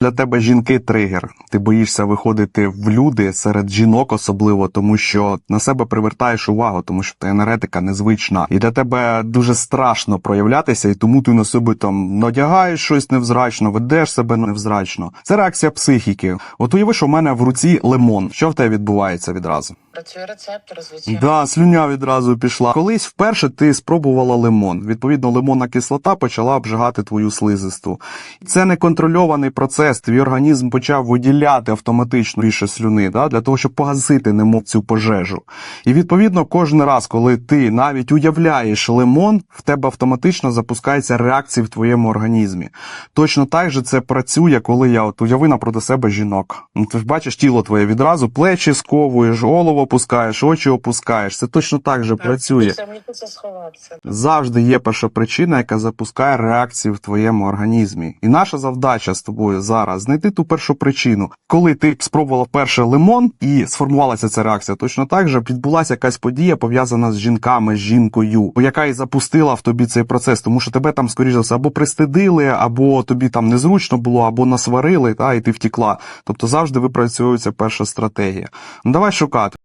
Для тебе жінки тригер. Ти боїшся виходити в люди серед жінок, особливо тому, що на себе привертаєш увагу, тому що ти енергетика незвична, і для тебе дуже страшно проявлятися, і тому ти на себе там надягаєш щось невзрачно, ведеш себе невзрачно. Це реакція психіки. От уяви, що в мене в руці лимон. Що в тебе відбувається відразу? Працює рецептор, звичайно. Да, слюня відразу пішла. Колись вперше ти спробувала лимон. Відповідно, лимонна кислота почала обжигати твою слизисту. Це неконтрольований процес. Твій організм почав виділяти автоматично більше слюни, да, для того, щоб погасити немов цю пожежу. І відповідно, кожен раз, коли ти навіть уявляєш лимон, в тебе автоматично запускається реакція в твоєму організмі. Точно так же це працює, коли я от уяви напроти себе жінок. Ну, ти бачиш тіло твоє відразу, плечі сковуєш, голову опускаєш, очі опускаєш. Це точно так же працює. Хочеться сховатися. Завжди є перша причина, яка запускає реакцію в твоєму організмі. І наша завдача з тобою зараз знайти ту першу причину. Коли ти спробувала вперше лимон і сформувалася ця реакція, точно так же відбулася якась подія пов'язана з жінками, з жінкою, яка і запустила в тобі цей процес, тому що тебе там, скоріше за все, або пристидили, або тобі там незручно було, або насварили, та і ти втікла. Тобто завжди випрацьовується перша стратегія. Ну давай шукати.